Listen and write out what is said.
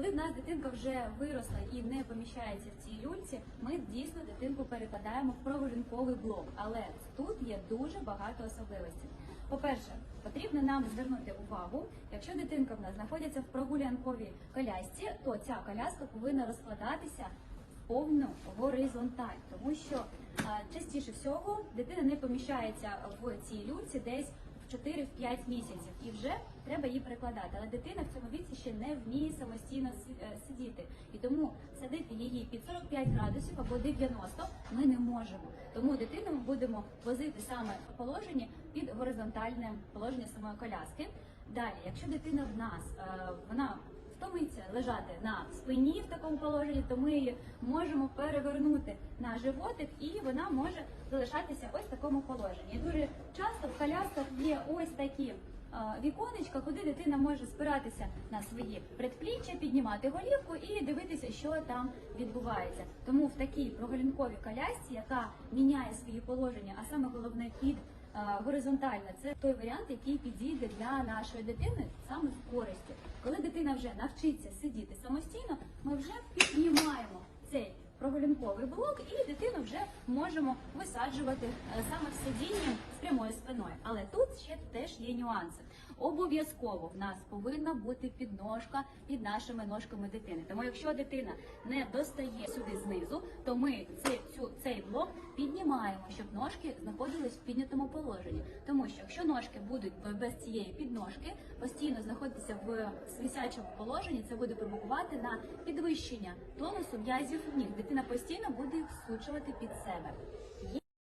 Коли в нас дитинка вже виросла і не поміщається в цій люльці, ми дійсно дитинку перекладаємо в прогулянковий блок. Але тут є дуже багато особливостей. По-перше, потрібно нам звернути увагу, якщо дитинка в нас знаходиться в прогулянковій колясці, то ця коляска повинна розкладатися повну горизонталь, тому що а, частіше всього дитина не поміщається в цій люльці десь 4-5 місяців і вже треба її перекладати. Але дитина в цьому віці ще не вміє самостійно е, сидіти. І тому садити її під 45 градусів або 90 ми не можемо. Тому дитину ми будемо возити саме в положенні під горизонтальне положення самої коляски. Далі, якщо дитина в нас е, вона втомиться лежати на спині в такому положенні, то ми її можемо перевернути на животик, і вона може залишатися ось в такому положенні. Дуже часто в колясках є ось такі е, віконечка, куди дитина може спиратися на свої предпліччя, піднімати голівку і дивитися, що там відбувається. Тому в такій прогулянковій колясці, яка міняє свої положення, а саме головне під е, горизонтально, це той варіант, який підійде для нашої дитини саме в користі. Дитина вже навчиться сидіти самостійно, ми вже піднімаємо цей прогулянковий блок, і дитину вже можемо висаджувати е, саме в сидінні з прямою спиною. Але тут ще теж є нюанси. Обов'язково в нас повинна бути підножка під нашими ножками дитини. Тому якщо дитина не достає сюди знизу, то ми цей, цю, цей блок піднімаємо, щоб ножки знаходились в піднятому положенні. Тому що якщо ножки будуть без цієї підножки постійно знаходитися в свисячому положенні, це буде провокувати на підвищення тонусу м'язів ніг. Дитина постійно буде їх всучувати під себе.